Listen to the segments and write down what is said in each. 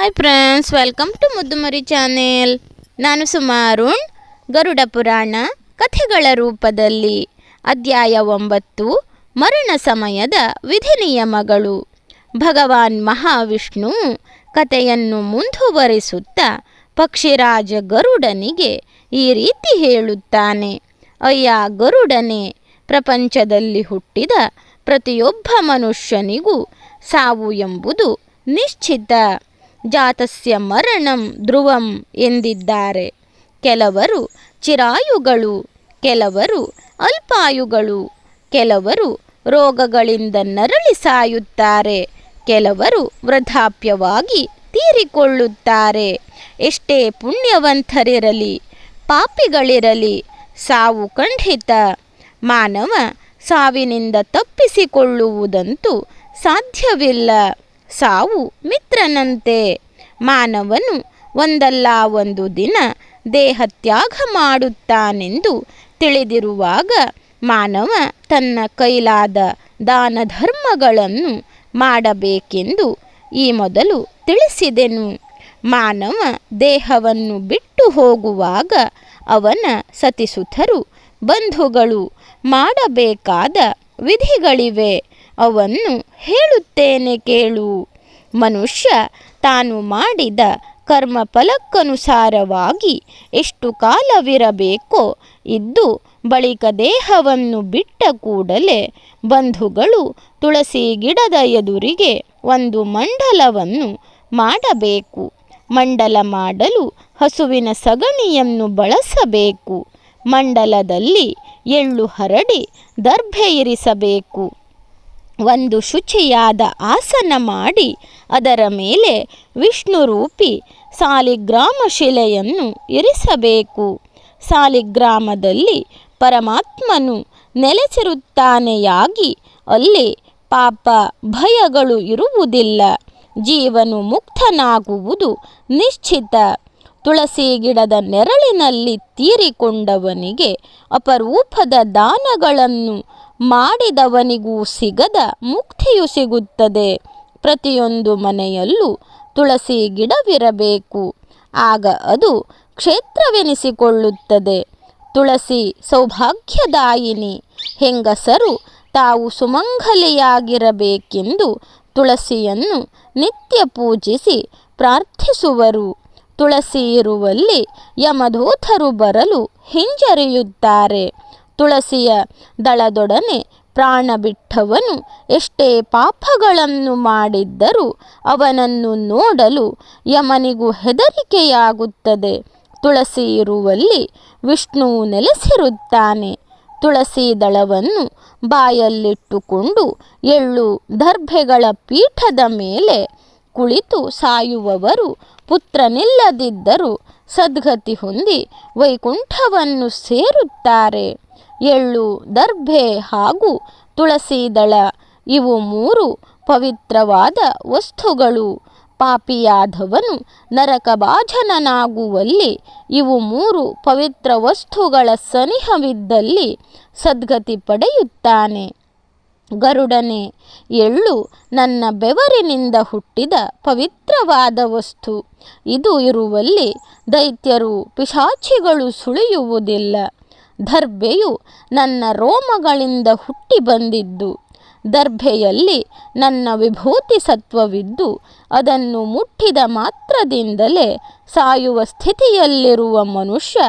Hi friends welcome to Muddumari channel ನಾನು ಸುಮಾರುಣ್ ಗರುಡ ಪುರಾಣ, ಕಥೆಗಳ ರೂಪದಲ್ಲಿ, ಅಧ್ಯಾಯ ಒಂಬತ್ತು, ಮರಣ ಸಮಯದ ವಿಧಿ ನಿಯಮಗಳು. ಭಗವಾನ್ ಮಹಾವಿಷ್ಣು ಕಥೆಯನ್ನು ಮುಂದುವರಿಸುತ್ತಾ ಪಕ್ಷಿರಾಜ ಗರುಡನಿಗೆ ಈ ರೀತಿ ಹೇಳುತ್ತಾನೆ. ಅಯ್ಯ ಗರುಡನೆ, ಪ್ರಪಂಚದಲ್ಲಿ ಹುಟ್ಟಿದ ಪ್ರತಿಯೊಬ್ಬ ಮನುಷ್ಯನಿಗೂ ಸಾವು ಎಂಬುದು ನಿಶ್ಚಿತ. ಜಾತಸ್ಯ ಮರಣಂ ಧ್ರುವಂ ಎಂದಿದ್ದಾರೆ. ಕೆಲವರು ಚಿರಾಯುಗಳು, ಕೆಲವರು ಅಲ್ಪಾಯುಗಳು, ಕೆಲವರು ರೋಗಗಳಿಂದ ನರಳಿ ಸಾಯುತ್ತಾರೆ, ಕೆಲವರು ವೃದ್ಧಾಪ್ಯವಾಗಿ ತೀರಿಕೊಳ್ಳುತ್ತಾರೆ. ಎಷ್ಟೇ ಪುಣ್ಯವಂತರಿರಲಿ, ಪಾಪಿಗಳಿರಲಿ, ಸಾವು ಖಂಡಿತ. ಮಾನವ ಸಾವಿನಿಂದ ತಪ್ಪಿಸಿಕೊಳ್ಳುವುದಂತೂ ಸಾಧ್ಯವಿಲ್ಲ. ಸಾವು ಮಿತ್ರನಂತೆ. ಮಾನವನು ಒಂದಲ್ಲ ಒಂದು ದಿನ ದೇಹತ್ಯಾಗ ಮಾಡುತ್ತಾನೆಂದು ತಿಳಿದಿರುವಾಗ ಮಾನವ ತನ್ನ ಕೈಲಾದ ದಾನ ಧರ್ಮಗಳನ್ನು ಮಾಡಬೇಕೆಂದು ಈ ಮೊದಲು ತಿಳಿಸಿದೆನು. ಮಾನವ ದೇಹವನ್ನು ಬಿಟ್ಟು ಹೋಗುವಾಗ ಅವನ ಸತಿಸುತರು ಬಂಧುಗಳು ಮಾಡಬೇಕಾದ ವಿಧಿಗಳಿವೆ. ಅವನ್ನು ಹೇಳುತ್ತೇನೆ ಕೇಳು. ಮನುಷ್ಯ ತಾನು ಮಾಡಿದ ಕರ್ಮ ಫಲಕ್ಕನುಸಾರವಾಗಿ ಎಷ್ಟು ಕಾಲವಿರಬೇಕೋ, ಇದ್ದು ಬಳಿಕ ದೇಹವನ್ನು ಬಿಟ್ಟ ಕೂಡಲೇ ಬಂಧುಗಳು ತುಳಸಿ ಗಿಡದ ಎದುರಿಗೆ ಒಂದು ಮಂಡಲವನ್ನು ಮಾಡಬೇಕು. ಮಂಡಲ ಮಾಡಲು ಹಸುವಿನ ಸಗಣಿಯನ್ನು ಬಳಸಬೇಕು. ಮಂಡಲದಲ್ಲಿ ಎಳ್ಳು ಹರಡಿ ದರ್ಭೆ ಇರಿಸಬೇಕು. ಒಂದು ಶುಚಿಯಾದ ಆಸನ ಮಾಡಿ ಅದರ ಮೇಲೆ ವಿಷ್ಣು ರೂಪಿ ಸಾಲಿಗ್ರಾಮ ಶಿಲೆಯನ್ನು ಇರಿಸಬೇಕು. ಸಾಲಿಗ್ರಾಮದಲ್ಲಿ ಪರಮಾತ್ಮನು ನೆಲೆಸಿರುತ್ತಾನೆಯಾಗಿ ಅಲ್ಲಿ ಪಾಪ ಭಯಗಳು ಇರುವುದಿಲ್ಲ. ಜೀವನು ಮುಕ್ತನಾಗುವುದು ನಿಶ್ಚಿತ. ತುಳಸಿ ಗಿಡದ ನೆರಳಿನಲ್ಲಿ ತೀರಿಕೊಂಡವನಿಗೆ ಅಪರೂಪದ ದಾನಗಳನ್ನು ಮಾಡಿದವನಿಗೂ ಸಿಗದ ಮುಕ್ತಿಯು ಸಿಗುತ್ತದೆ. ಪ್ರತಿಯೊಂದು ಮನೆಯಲ್ಲೂ ತುಳಸಿ ಗಿಡವಿರಬೇಕು. ಆಗ ಅದು ಕ್ಷೇತ್ರವೆನಿಸಿಕೊಳ್ಳುತ್ತದೆ. ತುಳಸಿ ಸೌಭಾಗ್ಯದಾಯಿನಿ. ಹೆಂಗಸರು ತಾವು ಸುಮಂಗಲಿಯಾಗಿರಬೇಕೆಂದು ತುಳಸಿಯನ್ನು ನಿತ್ಯ ಪೂಜಿಸಿ ಪ್ರಾರ್ಥಿಸುವರು. ತುಳಸಿ ಇರುವಲ್ಲಿ ಯಮಧೂತರು ಬರಲು ಹಿಂಜರಿಯುತ್ತಾರೆ. ತುಳಸಿಯ ದಳದೊಡನೆ ಪ್ರಾಣ ಬಿಟ್ಟವನು ಎಷ್ಟೇ ಪಾಪಗಳನ್ನು ಮಾಡಿದ್ದರೂ ಅವನನ್ನು ನೋಡಲು ಯಮನಿಗೂ ಹೆದರಿಕೆಯಾಗುತ್ತದೆ. ತುಳಸಿ ಇರುವಲ್ಲಿ ವಿಷ್ಣು ನೆಲೆಸಿರುತ್ತಾನೆ. ತುಳಸಿ ದಳವನ್ನು ಬಾಯಲ್ಲಿಟ್ಟುಕೊಂಡು ಎಳ್ಳು ದರ್ಭೆಗಳ ಪೀಠದ ಮೇಲೆ ಕುಳಿತು ಸಾಯುವವರು ಪುತ್ರನಿಲ್ಲದಿದ್ದರೂ ಸದ್ಗತಿ ಹೊಂದಿ ವೈಕುಂಠವನ್ನು ಸೇರುತ್ತಾರೆ. ಎಳ್ಳು, ದರ್ಭೆ ಹಾಗೂ ತುಳಸಿ ದಳ. ಇವು ಮೂರು ಪವಿತ್ರವಾದ ವಸ್ತುಗಳು. ಪಾಪಿಯಾದವನು ನರಕಭಾಜನನಾಗುವಲ್ಲಿ ಇವು ಮೂರು ಪವಿತ್ರ ವಸ್ತುಗಳ ಸನಿಹವಿದ್ದಲ್ಲಿ ಸದ್ಗತಿ ಪಡೆಯುತ್ತಾನೆ. ಗರುಡನೆ, ಎಳ್ಳು ನನ್ನ ಬೆವರಿನಿಂದ ಹುಟ್ಟಿದ ಪವಿತ್ರವಾದ ವಸ್ತು. ಇದು ಇರುವಲ್ಲಿ ದೈತ್ಯರು, ಪಿಶಾಚಿಗಳು ಸುಳಿಯುವುದಿಲ್ಲ. ದರ್ಭೆಯು ನನ್ನ ರೋಮಗಳಿಂದ ಹುಟ್ಟಿ ಬಂದಿದ್ದು. ದರ್ಭೆಯಲ್ಲಿ ನನ್ನ ವಿಭೂತಿ ಸತ್ವವಿದ್ದು, ಅದನ್ನು ಮುಟ್ಟಿದ ಮಾತ್ರದಿಂದಲೇ ಸಾಯುವ ಸ್ಥಿತಿಯಲ್ಲಿರುವ ಮನುಷ್ಯ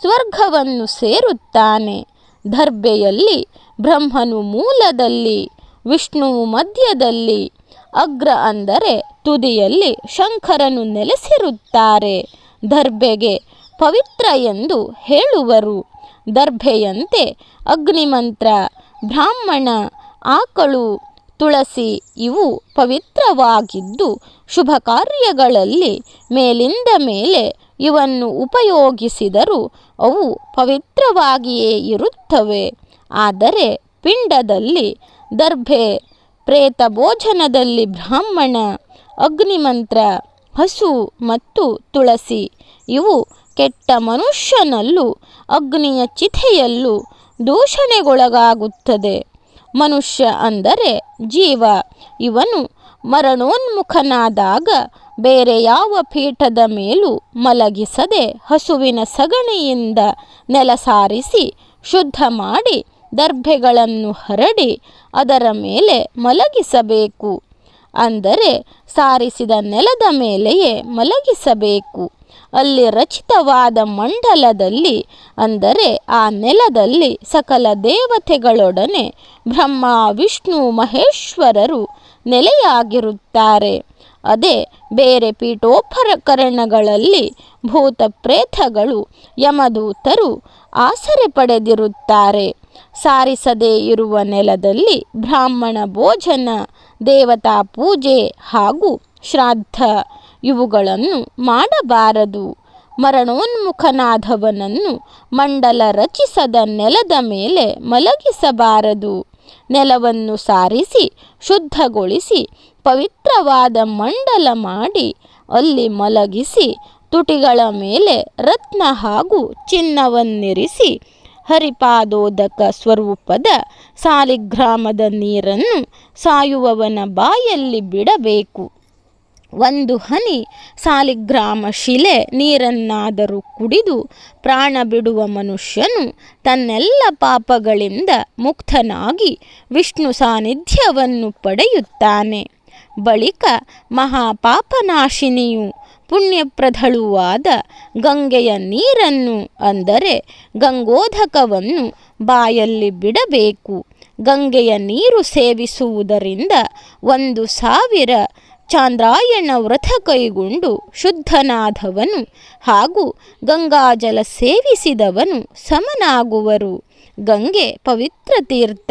ಸ್ವರ್ಗವನ್ನು ಸೇರುತ್ತಾನೆ. ದರ್ಭೆಯಲ್ಲಿ ಬ್ರಹ್ಮನು ಮೂಲದಲ್ಲಿ, ವಿಷ್ಣುವು ಮಧ್ಯದಲ್ಲಿ, ಅಗ್ರ ಅಂದರೆ ತುದಿಯಲ್ಲಿ ಶಂಕರನು ನೆಲೆಸಿರುತ್ತಾರೆ. ದರ್ಭೆಗೆ ಪವಿತ್ರ ಎಂದು ಹೇಳುವರು. ದರ್ಭೆಯಂತೆ ಅಗ್ನಿಮಂತ್ರ, ಬ್ರಾಹ್ಮಣ, ಆಕಳು, ತುಳಸಿ ಇವು ಪವಿತ್ರವಾಗಿದ್ದು ಶುಭ ಕಾರ್ಯಗಳಲ್ಲಿ ಮೇಲಿಂದ ಮೇಲೆ ಇವನ್ನು ಉಪಯೋಗಿಸಿದರೂ ಅವು ಪವಿತ್ರವಾಗಿಯೇ ಇರುತ್ತವೆ. ಆದರೆ ಪಿಂಡದಲ್ಲಿ ದರ್ಭೆ ಪ್ರೇತ ಭೋಜನದಲ್ಲಿ ಬ್ರಾಹ್ಮಣ, ಅಗ್ನಿಮಂತ್ರ, ಹಸು ಮತ್ತು ತುಳಸಿ ಇವು ಕೆಟ್ಟ ಮನುಷ್ಯನಲ್ಲೂ, ಅಗ್ನಿಯ ಚಿಥೆಯಲ್ಲೂ ದೂಷಣೆಗೊಳಗಾಗುತ್ತದೆ. ಮನುಷ್ಯ ಅಂದರೆ ಜೀವ. ಇವನು ಮರಣೋನ್ಮುಖನಾದಾಗ ಬೇರೆ ಯಾವ ಪೀಠದ ಮೇಲೂ ಮಲಗಿಸದೆ ಹಸುವಿನ ಸಗಣಿಯಿಂದ ನೆಲ ಸಾರಿಸಿ ಶುದ್ಧ ಮಾಡಿ ದರ್ಭೆಗಳನ್ನು ಹರಡಿ ಅದರ ಮೇಲೆ ಮಲಗಿಸಬೇಕು. ಅಂದರೆ ಸಾರಿಸಿದ ನೆಲದ ಮೇಲೆಯೇ ಮಲಗಿಸಬೇಕು. ಅಲ್ಲಿ ರಚಿತವಾದ ಮಂಡಲದಲ್ಲಿ, ಅಂದರೆ ಆ ನೆಲದಲ್ಲಿ ಸಕಲ ದೇವತೆಗಳೊಡನೆ ಬ್ರಹ್ಮ, ವಿಷ್ಣು, ಮಹೇಶ್ವರರು ನೆಲೆಯಾಗಿರುತ್ತಾರೆ. ಅದೇ ಬೇರೆ ಪೀಠೋಪಕರಣಗಳಲ್ಲಿ ಭೂತ ಪ್ರೇತಗಳು ಯಮದೂತರು ಆಸರೆ ಪಡೆದಿರುತ್ತಾರೆ. ಸಾರಿಸದೇ ಇರುವ ನೆಲದಲ್ಲಿ ಬ್ರಾಹ್ಮಣ ಭೋಜನ, ದೇವತಾ ಪೂಜೆ ಹಾಗೂ ಶ್ರಾದ್ದ ಇವುಗಳನ್ನು ಮಾಡಬಾರದು. ಮರಣೋನ್ಮುಖನಾದವನನ್ನು ಮಂಡಲ ರಚಿಸದ ನೆಲದ ಮೇಲೆ ಮಲಗಿಸಬಾರದು. ನೆಲವನ್ನು ಸಾರಿಸಿ, ಶುದ್ಧಗೊಳಿಸಿ ಪವಿತ್ರವಾದ ಮಂಡಲ ಮಾಡಿ ಅಲ್ಲಿ ಮಲಗಿಸಿ, ತುಟಿಗಳ ಮೇಲೆ ರತ್ನ ಹಾಗೂ ಚಿನ್ನವನ್ನಿರಿಸಿ, ಹರಿಪಾದೋದಕ ಸ್ವರೂಪದ ಸಾಲಿಗ್ರಾಮದ ನೀರನ್ನು ಸಾಯುವವನ ಬಾಯಲ್ಲಿ ಬಿಡಬೇಕು. ಒಂದು ಹನಿ ಸಾಲಿಗ್ರಾಮ ಶಿಲೆ ನೀರನ್ನಾದರೂ ಕುಡಿದು ಪ್ರಾಣ ಬಿಡುವ ಮನುಷ್ಯನು ತನ್ನೆಲ್ಲ ಪಾಪಗಳಿಂದ ಮುಕ್ತನಾಗಿ ವಿಷ್ಣು ಸಾನ್ನಿಧ್ಯವನ್ನು ಪಡೆಯುತ್ತಾನೆ. ಬಳಿಕ ಮಹಾಪಾಪನಾಶಿನಿಯು ಪುಣ್ಯಪ್ರಧಳುವಾದ ಗಂಗೆಯ ನೀರನ್ನು ಅಂದರೆ ಗಂಗೋಧಕವನ್ನು ಬಾಯಲ್ಲಿ ಬಿಡಬೇಕು. ಗಂಗೆಯ ನೀರು ಸೇವಿಸುವುದರಿಂದ ಒಂದು ಸಾವಿರ ಚಾಂದ್ರಾಯಣ ವ್ರತ ಕೈಗೊಂಡು ಶುದ್ಧನಾದವನು ಹಾಗೂ ಗಂಗಾಜಲ ಸೇವಿಸಿದವನು ಸಮನಾಗುವರು. ಗಂಗೆ ಪವಿತ್ರ ತೀರ್ಥ.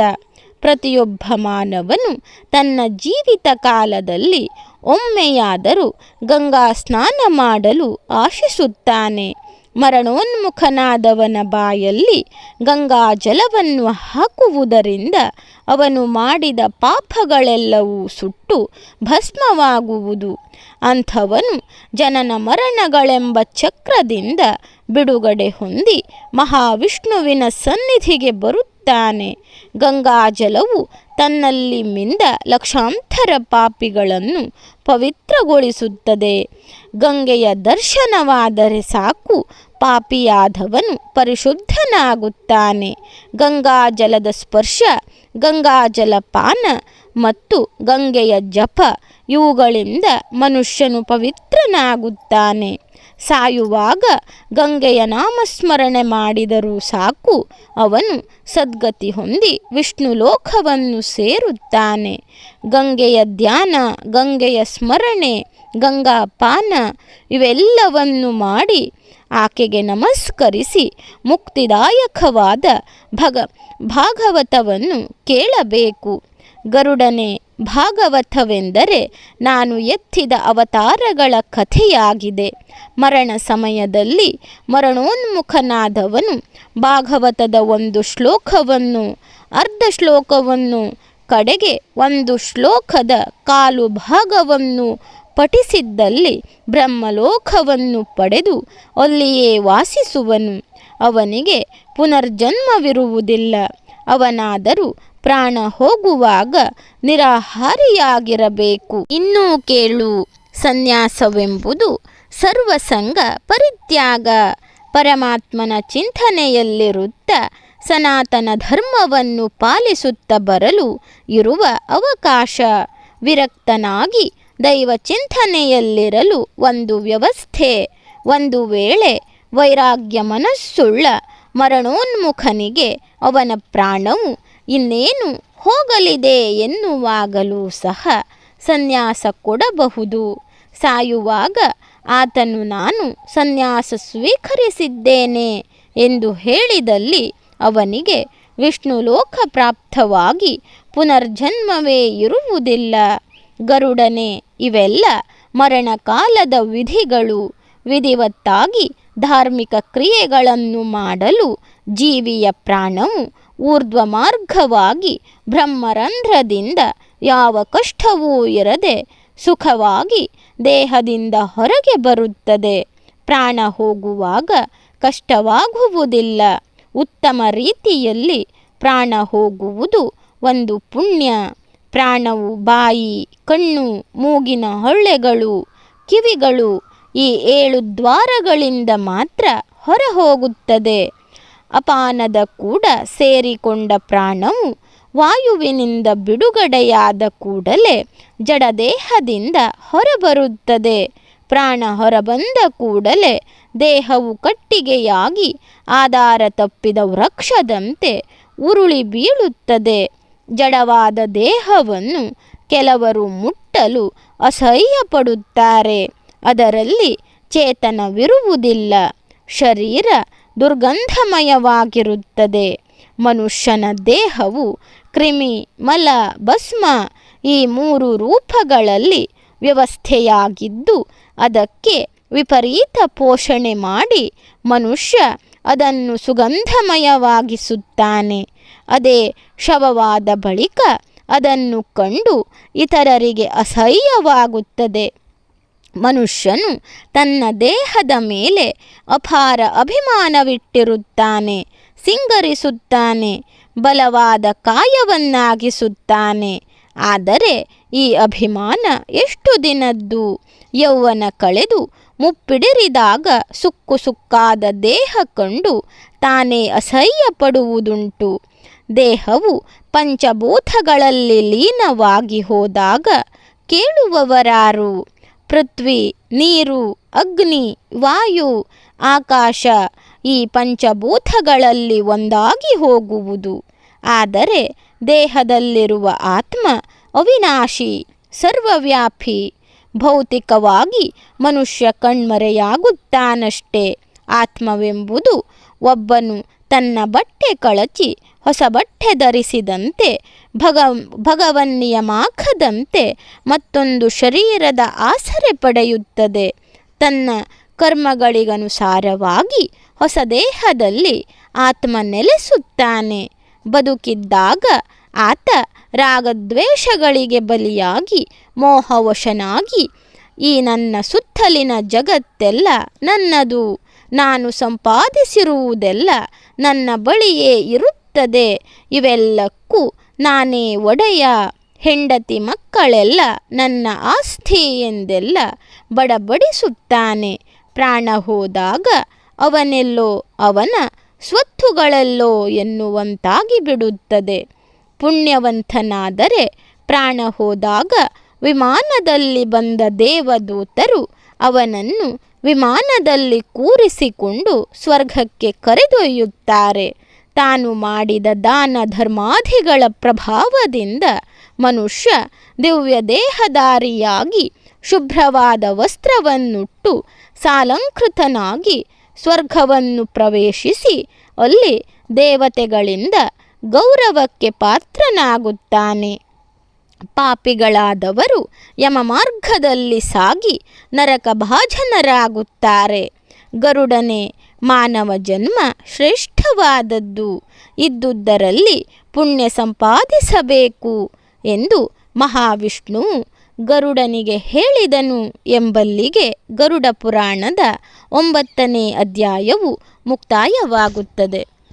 ಪ್ರತಿಯೊಬ್ಬ ಮಾನವನು ತನ್ನ ಜೀವಿತ ಕಾಲದಲ್ಲಿ ಒಮ್ಮೆಯಾದರೂ ಗಂಗಾ ಸ್ನಾನ ಮಾಡಲು ಆಶಿಸುತ್ತಾನೆ. ಮರಣೋನ್ಮುಖನಾದವನ ಬಾಯಲ್ಲಿ ಗಂಗಾ ಜಲವನ್ನು ಹಾಕುವುದರಿಂದ ಅವನು ಮಾಡಿದ ಪಾಪಗಳೆಲ್ಲವೂ ಸುಟ್ಟು ಭಸ್ಮವಾಗುವುದು. ಅಂಥವನು ಜನನ ಮರಣಗಳೆಂಬ ಚಕ್ರದಿಂದ ಬಿಡುಗಡೆ ಹೊಂದಿ ಮಹಾವಿಷ್ಣುವಿನ ಸನ್ನಿಧಿಗೆ ಬರುತ್ತಾನೆ. ಗಂಗಾಜಲವು ತನ್ನಲ್ಲಿ ಮಿಂದ ಲಕ್ಷಾಂತರ ಪಾಪಿಗಳನ್ನು ಪವಿತ್ರಗೊಳಿಸುತ್ತದೆ. ಗಂಗೆಯ ದರ್ಶನವಾದರೆ ಸಾಕು, ಪಾಪಿಯಾದವನು ಪರಿಶುದ್ಧನಾಗುತ್ತಾನೆ. ಗಂಗಾಜಲದ ಸ್ಪರ್ಶ ಗಂಗಾಜಲ ಪಾನ ಮತ್ತು ಗಂಗೆಯ ಜಪ ಇವುಗಳಿಂದ ಮನುಷ್ಯನು ಪವಿತ್ರನಾಗುತ್ತಾನೆ. ಸಾಯುವಾಗ ಗಂಗೆಯ ನಾಮಸ್ಮರಣೆ ಮಾಡಿದರೂ ಸಾಕು. ಅವನು ಸದ್ಗತಿ ಹೊಂದಿ ವಿಷ್ಣು ಲೋಕವನ್ನು ಸೇರುತ್ತಾನೆ. ಗಂಗೆಯ ಧ್ಯಾನ, ಗಂಗೆಯ ಸ್ಮರಣೆ ಗಂಗಾಪಾನ ಇವೆಲ್ಲವನ್ನು ಮಾಡಿ ಆಕೆಗೆ ನಮಸ್ಕರಿಸಿ ಮುಕ್ತಿದಾಯಕವಾದ ಭಗ, ಭಾಗವತವನ್ನು ಕೇಳಬೇಕು. ಗರುಡನೆ ಭಾಗವತವೆಂದರೆ ನಾನು ಎತ್ತಿದ ಅವತಾರಗಳ ಕಥೆಯಾಗಿದೆ. ಮರಣ ಸಮಯದಲ್ಲಿ ಮರಣೋನ್ಮುಖನಾದವನು ಭಾಗವತದ ಒಂದು ಶ್ಲೋಕವನ್ನು, ಅರ್ಧ ಶ್ಲೋಕವನ್ನು, ಕಡೆಗೆ ಒಂದು ಶ್ಲೋಕದ ಕಾಲು ಭಾಗವನ್ನು ಪಠಿಸಿದ್ದಲ್ಲಿ ಬ್ರಹ್ಮಲೋಕವನ್ನು ಪಡೆದು ಅಲ್ಲಿಯೇ ವಾಸಿಸುವನು. ಅವನಿಗೆ ಪುನರ್ಜನ್ಮವಿರುವುದಿಲ್ಲ. ಅವನಾದರೂ ಪ್ರಾಣ ಹೋಗುವಾಗ ನಿರಾಹಾರಿಯಾಗಿರಬೇಕು. ಇನ್ನೂ ಕೇಳು, ಸನ್ಯಾಸವೆಂಬುದು ಸರ್ವಸಂಗ ಪರಿತ್ಯಾಗ. ಪರಮಾತ್ಮನ ಚಿಂತನೆಯಲ್ಲಿರುತ್ತ ಸನಾತನ ಧರ್ಮವನ್ನು ಪಾಲಿಸುತ್ತ ಬರಲು ಇರುವ ಅವಕಾಶ. ವಿರಕ್ತನಾಗಿ ದೈವ ಚಿಂತನೆಯಲ್ಲಿರಲು ಒಂದು ವ್ಯವಸ್ಥೆ. ಒಂದು ವೇಳೆ ವೈರಾಗ್ಯ ಮನಸ್ಸುಳ್ಳ ಮರಣೋನ್ಮುಖನಿಗೆ ಅವನ ಪ್ರಾಣವು ಇನ್ನೇನು ಹೋಗಲಿದೆ ಎನ್ನುವಾಗಲೂ ಸಹ ಸನ್ಯಾಸ ಕೊಡಬಹುದು. ಸಾಯುವಾಗ ಆತನು ನಾನು ಸನ್ಯಾಸ ಸ್ವೀಕರಿಸಿದ್ದೇನೆ ಎಂದು ಹೇಳಿದಲ್ಲಿ ಅವನಿಗೆ ವಿಷ್ಣು ಲೋಕ ಪ್ರಾಪ್ತವಾಗಿ ಪುನರ್ಜನ್ಮವೇ ಇರುವುದಿಲ್ಲ. ಗರುಡನೆ, ಇವೆಲ್ಲ ಮರಣಕಾಲದ ವಿಧಿಗಳು. ವಿಧಿವತ್ತಾಗಿ ಧಾರ್ಮಿಕ ಕ್ರಿಯೆಗಳನ್ನು ಮಾಡಲು ಜೀವಿಯ ಪ್ರಾಣವು ಊರ್ಧ್ವ ಮಾರ್ಗವಾಗಿ ಬ್ರಹ್ಮರಂಧ್ರದಿಂದ ಯಾವ ಕಷ್ಟವೂ ಇರದೆ ಸುಖವಾಗಿ ದೇಹದಿಂದ ಹೊರಗೆ ಬರುತ್ತದೆ. ಪ್ರಾಣ ಹೋಗುವಾಗ ಕಷ್ಟವಾಗುವುದಿಲ್ಲ. ಉತ್ತಮ ರೀತಿಯಲ್ಲಿ ಪ್ರಾಣ ಹೋಗುವುದು ಒಂದು ಪುಣ್ಯ. ಪ್ರಾಣವು ಬಾಯಿ, ಕಣ್ಣು, ಮೂಗಿನ ಹೊಳ್ಳೆಗಳು, ಕಿವಿಗಳು ಈ ಏಳು ದ್ವಾರಗಳಿಂದ ಮಾತ್ರ ಹೊರ ಹೋಗುತ್ತದೆ ಅಪಾನದ ಕೂಡ ಸೇರಿಕೊಂಡ ಪ್ರಾಣವು ವಾಯುವಿನಿಂದ ಬಿಡುಗಡೆಯಾದ ಕೂಡಲೇ ಜಡದೇಹದಿಂದ ಹೊರಬರುತ್ತದೆ. ಪ್ರಾಣ ಹೊರಬಂದ ಕೂಡಲೇ ದೇಹವು ಕಟ್ಟಿಗೆಯಾಗಿ ಆಧಾರ ತಪ್ಪಿದ ವೃಕ್ಷದಂತೆ ಉರುಳಿ ಬೀಳುತ್ತದೆ. ಜಡವಾದ ದೇಹವನ್ನು ಕೆಲವರು ಮುಟ್ಟಲು ಅಸಹ್ಯಪಡುತ್ತಾರೆ. ಅದರಲ್ಲಿ ಚೇತನವಿರುವುದಿಲ್ಲ. ಶರೀರ ದುರ್ಗಂಧಮಯವಾಗಿರುತ್ತದೆ. ಮನುಷ್ಯನ ದೇಹವು ಕ್ರಿಮಿ ಮಲ ಭಸ್ಮ ಈ ಮೂರು ರೂಪಗಳಲ್ಲಿ ವ್ಯವಸ್ಥೆಯಾಗಿದ್ದು, ಅದಕ್ಕೆ ವಿಪರೀತ ಪೋಷಣೆ ಮಾಡಿ ಮನುಷ್ಯ ಅದನ್ನು ಸುಗಂಧಮಯವಾಗಿಸುತ್ತಾನೆ. ಅದೇ ಶವವಾದ ಬಳಿಕ ಅದನ್ನು ಕಂಡು ಇತರರಿಗೆ ಅಸಹ್ಯವಾಗುತ್ತದೆ. ಮನುಷ್ಯನು ತನ್ನ ದೇಹದ ಮೇಲೆ ಅಪಾರ ಅಭಿಮಾನವಿಟ್ಟಿರುತ್ತಾನೆ, ಸಿಂಗರಿಸುತ್ತಾನೆ, ಬಲವಾದ ಕಾಯವನ್ನಾಗಿಸುತ್ತಾನೆ. ಆದರೆ ಈ ಅಭಿಮಾನ ಎಷ್ಟು ದಿನದ್ದು? ಯೌವನ ಕಳೆದು ಮುಪ್ಪಿಡಿರಿದಾಗ ಸುಕ್ಕು ಸುಕ್ಕಾದ ದೇಹ ಕಂಡು ತಾನೇ ಅಸಹ್ಯಪಡುವುದುಂಟು. ದೇಹವು ಪಂಚಭೂತಗಳಲ್ಲಿ ಲೀನವಾಗಿ ಹೋದಾಗ ಕೇಳುವವರಾರು. ಪೃಥ್ವಿ, ನೀರು, ಅಗ್ನಿ, ವಾಯು, ಆಕಾಶ ಈ ಪಂಚಭೂತಗಳಲ್ಲಿ ಒಂದಾಗಿ ಹೋಗುವುದು. ಆದರೆ ದೇಹದಲ್ಲಿರುವ ಆತ್ಮ ಅವಿನಾಶಿ, ಸರ್ವವ್ಯಾಪಿ, ಭೌತಿಕವಾಗಿ ಮನುಷ್ಯ ಕಣ್ಮರೆಯಾಗುತ್ತಾನಷ್ಟೇ. ಆತ್ಮವೆಂಬುದು ಒಬ್ಬನು ತನ್ನ ಬಟ್ಟೆ ಕಳಚಿ ಹೊಸ ಬಟ್ಟೆ ಧರಿಸಿದಂತೆ, ಭಗ ಭಗವನ್ನಿಯಮಾಖದಂತೆ ಮತ್ತೊಂದು ಶರೀರದ ಆಸರೆ ಪಡೆಯುತ್ತದೆ. ತನ್ನ ಕರ್ಮಗಳಿಗನುಸಾರವಾಗಿ ಹೊಸ ದೇಹದಲ್ಲಿ ಆತ್ಮ ನೆಲೆಸುತ್ತಾನೆ. ಬದುಕಿದ್ದಾಗ ಆತ ರಾಗದ್ವೇಷಗಳಿಗೆ ಬಲಿಯಾಗಿ, ಮೋಹವಶನಾಗಿ, ಈ ನನ್ನ ಸುತ್ತಲಿನ ಜಗತ್ತೆಲ್ಲ ನನ್ನದು. ನಾನು ಸಂಪಾದಿಸಿರುವುದೆಲ್ಲ ನನ್ನ ಬಳಿಯೇ ಇರುತ್ತದೆ ಇವೆಲ್ಲಕ್ಕೂ ನಾನೇ ಒಡೆಯ. ಹೆಂಡತಿ ಮಕ್ಕಳೆಲ್ಲ ನನ್ನ ಆಸ್ತಿ ಎಂದೆಲ್ಲ ಬಡಬಡಿಸುತ್ತಾನೆ. ಪ್ರಾಣ ಹೋದಾಗ ಅವನೆಲ್ಲೋ ಅವನ ಸ್ವತ್ತುಗಳೆಲ್ಲೋ ಎನ್ನುವಂತಾಗಿ ಬಿಡುತ್ತದೆ. ಪುಣ್ಯವಂತನಾದರೆ ಪ್ರಾಣ ಹೋದಾಗ ವಿಮಾನದಲ್ಲಿ ಬಂದ ದೇವದೂತರು ಅವನನ್ನು ವಿಮಾನದಲ್ಲಿ ಕೂರಿಸಿಕೊಂಡು ಸ್ವರ್ಗಕ್ಕೆ ಕರೆದೊಯ್ಯುತ್ತಾರೆ. ತಾನು ಮಾಡಿದ ದಾನ ಧರ್ಮಾದಿಗಳ ಪ್ರಭಾವದಿಂದ ಮನುಷ್ಯ ದಿವ್ಯ ದೇಹಧಾರಿಯಾಗಿ ಶುಭ್ರವಾದ ವಸ್ತ್ರವನ್ನುಟ್ಟು ಸಾಲಂಕೃತನಾಗಿ ಸ್ವರ್ಗವನ್ನು ಪ್ರವೇಶಿಸಿ ಅಲ್ಲಿ ದೇವತೆಗಳಿಂದ ಗೌರವಕ್ಕೆ ಪಾತ್ರನಾಗುತ್ತಾನೆ. ಪಾಪಿಗಳಾದವರು ಯಮ ಮಾರ್ಗದಲ್ಲಿ ಸಾಗಿ ನರಕ ಭಾಜನರಾಗುತ್ತಾರೆ ಗರುಡನೆ ಮಾನವ ಜನ್ಮ ಶ್ರೇಷ್ಠವಾದದ್ದು. ಇದ್ದುದರಲ್ಲಿ ಪುಣ್ಯ ಸಂಪಾದಿಸಬೇಕು ಎಂದು ಮಹಾವಿಷ್ಣು ಗರುಡನಿಗೆ ಹೇಳಿದನು ಎಂಬಲ್ಲಿಗೆ ಗರುಡ ಪುರಾಣದ ಒಂಬತ್ತನೇ ಅಧ್ಯಾಯವು ಮುಕ್ತಾಯವಾಗುತ್ತದೆ.